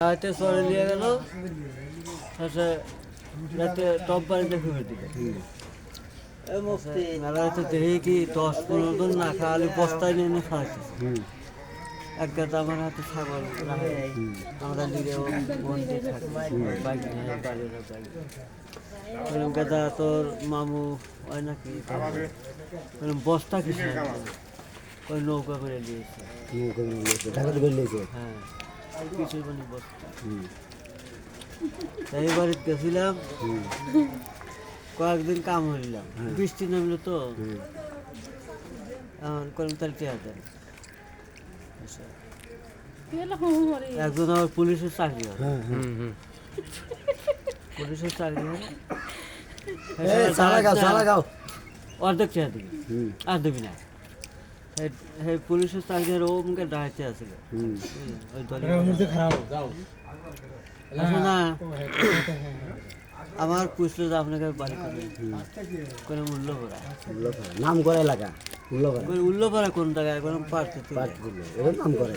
রাতে চলে নিয়ে গেল। শেষে রাতে টপ বাড়িতে ফেলে দিল। মেলা রাতে দেখি কি দশ পনেরো জন না খাওয়ালে বস্তায় নিয়ে এনে খাওয়াচ্ছে এক গাদা আমার হাতে ছাগল আমরা গাদা তোর মামু হয় নাকি? বস্তা কিছু ওই নৌকা করে দিয়েছে বেরিয়েছে হ্যাঁ। গেছিলাম। কয়েকদিন কাম হইলাম বৃষ্টি নামলো তো। এখন করলাম তার কে হাজার একজন আমার পুলিশের চাকরি হয় হ্যাঁ। হ্যাঁ পুলিশের চাকরি হয় অর্ধেক চেয়ার দিবি। হুম। আর দিবি না। সেই পুলিশের চাকরি ও মুখে ডাহাইতে আসছিল হুম। হুম, ওই দলের না। আমার পুষলো যে আপনাকে বাড়ি করে কোনো উল্লপাড়া নাম করে এলাকা উল্লপাড়া কোন জায়গায়? এখন নাম করে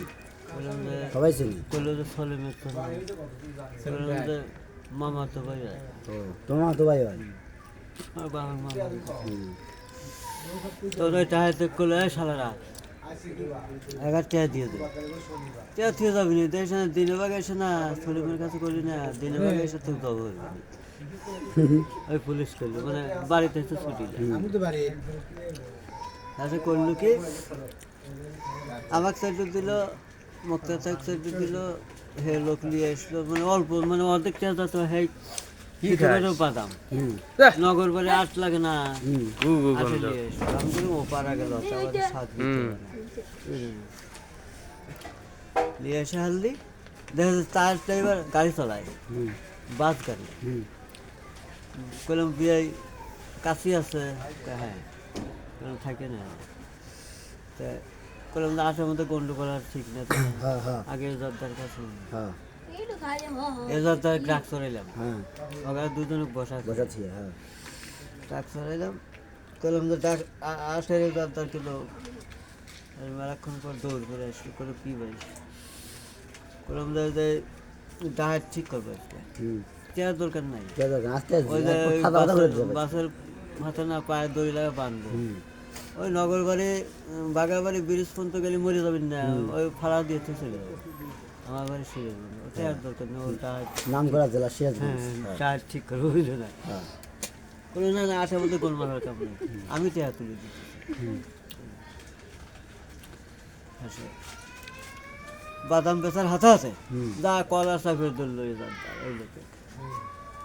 সবাই চিনি? করল যে ফলে মেঘ বললাম মামা তো ভাই। হয়। তোমার তো ভাই হয়? আমার বাবার মামা হুম তো ওই টাহাতে করল এগার টিয়া দিয়ে দে। টিয়া দিয়ে যাবি না দেখ না দিনে বাগে এসে না সলিমের কাছে করলি না দিনে বাগে এসে তুই দেবো ওই পুলিশ করল মানে বাড়িতে এসে ছুটি দেয়। করল কি? আমাকে দিল মুক্তা দিল হে লোক নিয়ে আসলো মানে অল্প মানে অর্ধেক তো নগর বাড়ি আট লাগে না। হুম। নিয়ে এসলো ও পারা গেল আমাদের সাত দিতে হবে না। বুঝলি না? নিয়ে এসে হালদি দেখা যাচ্ছে তার ড্রাইভার গাড়ি চালায়। বাস গাড়ি। হুম। কলম বিয়ে কাশি আছে। হ্যাঁ। থাকে না। তা কলম আসার মধ্যে গন্ডগোল আর ঠিক না। হ্যাঁ হ্যাঁ। আগে জর্দার কাছে হ্যাঁ। চড়াইলাম হ্যাঁ। ওখানে দুজনে বসা বসাচ্ছি হ্যাঁ। ট্রাক চড়াইলাম কলম যে ডাক আসে জর্দার কিলো মেলাক্ষণ পর দৌড় করে আসলো করে পি বাড়ি কলম যে ডাহার ঠিক করবে আজকে। চেয়ার দরকার নাই। বাসের- মাথা না পায়ে দড়ি লাগা বাঁধবো। ওই নগর বাড়ি বাগার বাড়ি ব্রিজ পর্যন্ত গেলে মরে যাবেন না ওই ফাড়া দিয়ে তো চলে যাব। আমার বাড়ি সেরে যাবে আর দরকার নেই ওটা নাম করা জেলা সিরাজ হ্যাঁ ঠিক করে বুঝলো না হ্যাঁ। কোনো না না কাম আমি তো তুলে দিচ্ছি। আচ্ছা। বাদাম বেচার হাতে আছে। যা কলার চাকরি দল লয়ে যান ওই লোকে।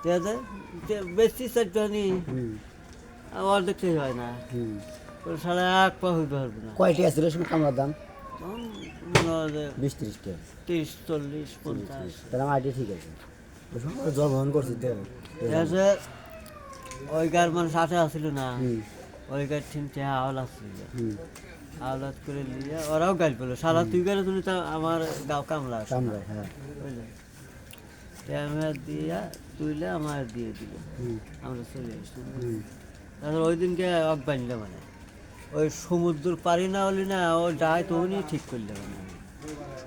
ঠিক আছে? বেশি চারটানি অর্ধেক হয় না। সাড়ে এক পা হইতে পারবে না। কয়টি আছে রেশন কামড়ার দাম? হয় বিশ ত্রিশ তিরিশ চল্লিশ পঞ্চাশ। তাহলে আমার আইডিয়া ঠিক আছে। করছি মানুষ আসছিল না হুম। ওই গার আওয়াল আসছিল করে নিয়ে ওরাও গাল পেল। সারা তুই গেলে তুমি তো আমার গাও কামলা আসে হ্যাঁ। বুঝলে? ক্যামেরা দিয়ে তুইলে আমার দিয়ে দিল। আমরা চলে আসলাম। তারপর ওই দিনকে অক বানলে মানে। ওই সমুদ্র পারি না হলি না ও যায় তখনই ঠিক করলে মানে